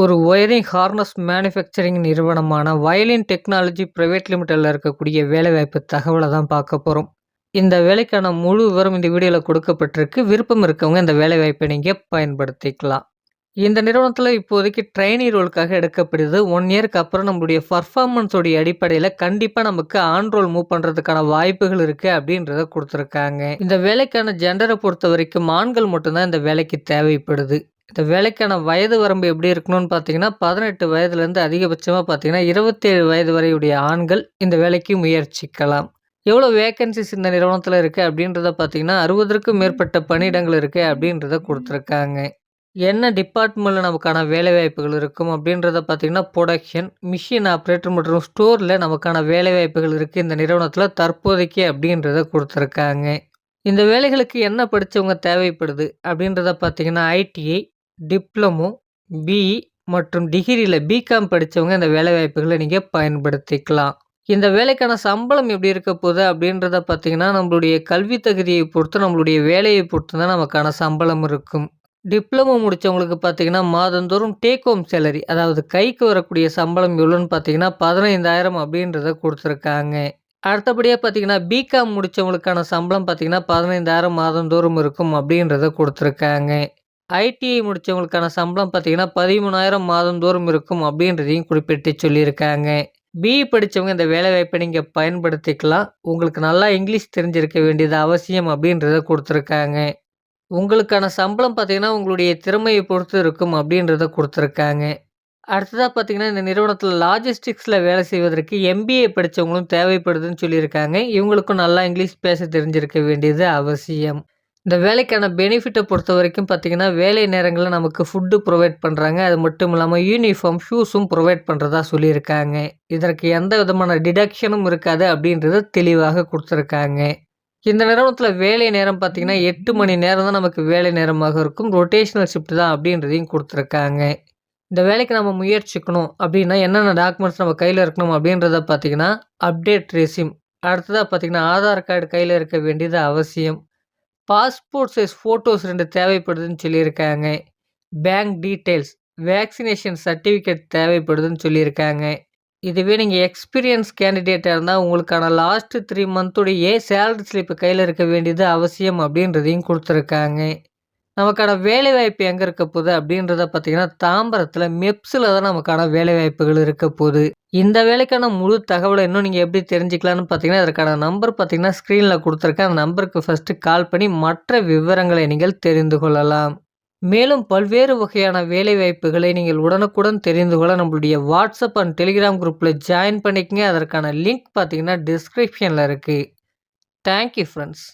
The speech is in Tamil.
ஒரு ஒயரிங் ஹார்னஸ் மேனுஃபேக்சரிங் நிறுவனமான வயலின் டெக்னாலஜி ப்ரைவேட் லிமிட்டடில் இருக்கக்கூடிய வேலைவாய்ப்பு தகவலை தான் பார்க்க போகிறோம் இந்த வேலைக்கான முழு விவரம் இந்த வீடியோவில் கொடுக்கப்பட்டிருக்கு. விருப்பம் இருக்கவங்க இந்த வேலைவாய்ப்பை நீங்கள் பயன்படுத்திக்கலாம். இந்த நிறுவனத்தில் இப்போதைக்கு ட்ரைனி ரோலுக்காக எடுக்கப்படுது. ஒன் இயருக்கு அப்புறம் நம்மளுடைய பர்ஃபார்மன்ஸோடைய அடிப்படையில் கண்டிப்பாக நமக்கு ஆன் ரோல் மூவ் பண்ணுறதுக்கான வாய்ப்புகள் இருக்குது அப்படின்றத கொடுத்துருக்காங்க. இந்த வேலைக்கான ஜெண்டரை பொறுத்த வரைக்கும் ஆண்கள் மட்டும்தான் இந்த வேலைக்கு தேவைப்படுது. இந்த வேலைக்கான வயது வரம்பு எப்படி இருக்கணும்னு பார்த்தீங்கன்னா பதினெட்டு வயதுலேருந்து அதிகபட்சமாக பார்த்தீங்கன்னா இருபத்தேழு வயது வரையுடைய ஆண்கள் இந்த வேலைக்கு முயற்சிக்கலாம். எவ்வளோ வேக்கன்சிஸ் இந்த நிறுவனத்தில் இருக்குது அப்படின்றத பார்த்தீங்கன்னா அறுபதற்கும் மேற்பட்ட பணியிடங்கள் இருக்குது அப்படின்றத கொடுத்துருக்காங்க. என்ன டிபார்ட்மெண்ட்டில் நமக்கான வேலைவாய்ப்புகள் இருக்கும் அப்படின்றத பார்த்தீங்கன்னா ப்ரொடக்ஷன் மிஷின் ஆப்ரேட்டர் மற்றும் ஸ்டோரில் நமக்கான வேலைவாய்ப்புகள் இருக்குது இந்த நிறுவனத்தில் தற்போதைக்கு அப்படின்றத கொடுத்துருக்காங்க. இந்த வேலைகளுக்கு என்ன படித்தவங்க தேவைப்படுது அப்படின்றத பார்த்தீங்கன்னா ஐடிஐ டிப்ளமோ பிஇ மற்றும் டிகிரியில் பிகாம் படித்தவங்க இந்த வேலைவாய்ப்புகளை நீங்கள் பயன்படுத்திக்கலாம். இந்த வேலைக்கான சம்பளம் எப்படி இருக்க போகுது அப்படின்றத பார்த்தீங்கன்னா நம்மளுடைய கல்வி தகுதியை பொறுத்து நம்மளுடைய வேலையை பொறுத்து தான் நமக்கான சம்பளம் இருக்கும். டிப்ளமோ முடித்தவங்களுக்கு பார்த்தீங்கன்னா மாதந்தோறும் டேக் ஹோம் சேலரி அதாவது கைக்கு வரக்கூடிய சம்பளம் எவ்வளோன்னு பார்த்தீங்கன்னா பதினைந்தாயிரம் அப்படின்றத கொடுத்துருக்காங்க. அடுத்தபடியாக பார்த்தீங்கன்னா பிகாம் முடித்தவங்களுக்கான சம்பளம் பார்த்தீங்கன்னா பதினைந்தாயிரம் மாதந்தோறும் இருக்கும் அப்படின்றத கொடுத்துருக்காங்க. ஐடிஐ முடித்தவங்களுக்கான சம்பளம் பார்த்தீங்கன்னா பதிமூணாயிரம் மாதந்தோறும் இருக்கும் அப்படின்றதையும் குறிப்பிட்டு சொல்லியிருக்காங்க. பிஇ படித்தவங்க இந்த வேலைவாய்ப்பை நீங்கள் பயன்படுத்திக்கலாம். உங்களுக்கு நல்லா இங்கிலீஷ் தெரிஞ்சிருக்க வேண்டியது அவசியம் அப்படின்றத கொடுத்துருக்காங்க. உங்களுக்கான சம்பளம் பார்த்தீங்கன்னா உங்களுடைய திறமையை பொறுத்து இருக்கும் அப்படின்றத கொடுத்துருக்காங்க. அடுத்ததாக பார்த்தீங்கன்னா இந்த நிறுவனத்தில் லாஜிஸ்டிக்ஸில் வேலை செய்வதற்கு எம்பிஏ படித்தவங்களும் தேவைப்படுதுன்னு சொல்லியிருக்காங்க. இவங்களுக்கும் நல்லா இங்கிலீஷ் பேச தெரிஞ்சிருக்க வேண்டியது அவசியம். இந்த வேலைக்கான பெனிஃபிட்டை பொறுத்த வரைக்கும் பார்த்திங்கன்னா வேலை நேரங்களில் நமக்கு ஃபுட்டு ப்ரொவைட் பண்ணுறாங்க அது மட்டும் இல்லாமல் யூனிஃபார்ம் ஷூஸும் ப்ரொவைட் பண்ணுறதா சொல்லியிருக்காங்க. இதற்கு எந்த விதமான டிடக்ஷனும் இருக்காது அப்படின்றத தெளிவாக கொடுத்துருக்காங்க. இந்த நிறுவனத்தில் வேலை நேரம் பார்த்திங்கன்னா எட்டு மணி நேரம் தான் நமக்கு வேலை நேரமாக இருக்கும். ரொட்டேஷனல் ஷிஃப்ட் தான் அப்படின்றதையும் கொடுத்துருக்காங்க. இந்த வேலைக்கு நம்ம முயற்சிக்கணும் அப்படின்னா என்னென்ன டாக்குமெண்ட்ஸ் நம்ம கையில் இருக்கணும் அப்படின்றத பார்த்திங்கன்னா அப்டேட் ரெசிம் அடுத்ததாக பார்த்திங்கன்னா ஆதார் கார்டு கையில் இருக்க வேண்டியது அவசியம். பாஸ்போர்ட் சைஸ் ஃபோட்டோஸ் ரெண்டு தேவைப்படுதுன்னு சொல்லியிருக்காங்க. பேங்க் டீட்டெயில்ஸ் வேக்சினேஷன் சர்டிஃபிகேட் தேவைப்படுதுன்னு சொல்லியிருக்காங்க. இதுவே நீங்கள் எக்ஸ்பீரியன்ஸ் கேண்டிடேட்டாக இருந்தால் உங்களுக்கான லாஸ்ட்டு த்ரீ மந்த்துடைய சேலரி ஸ்லிப்பு கையில் இருக்க வேண்டியது அவசியம் அப்படின்றதையும் கொடுத்துருக்காங்க. நமக்கான வேலைவாய்ப்பு எங்கே இருக்க போகுது அப்படின்றத பார்த்தீங்கன்னா தாம்பரத்தில் மெப்ஸில் தான் நமக்கான வேலைவாய்ப்புகள் இருக்க போகுது. இந்த வேலைக்கான முழு தகவலை இன்னும் நீங்கள் எப்படி தெரிஞ்சுக்கலான்னு பார்த்தீங்கன்னா அதற்கான நம்பர் பார்த்தீங்கன்னா ஸ்க்ரீனில் கொடுத்துருக்கேன். அந்த நம்பருக்கு ஃபஸ்ட்டு கால் பண்ணி மற்ற விவரங்களை நீங்கள் தெரிந்து கொள்ளலாம். மேலும் பல்வேறு வகையான வேலைவாய்ப்புகளை நீங்கள் உடனுக்குடன் தெரிந்து கொள்ள நம்மளுடைய வாட்ஸ்அப் அண்ட் டெலிகிராம் குரூப்பில் ஜாயின் பண்ணிக்கங்க. அதற்கான லிங்க் பார்த்தீங்கன்னா டிஸ்கிரிப்ஷனில் இருக்குது தேங்க்யூ ஃப்ரெண்ட்ஸ்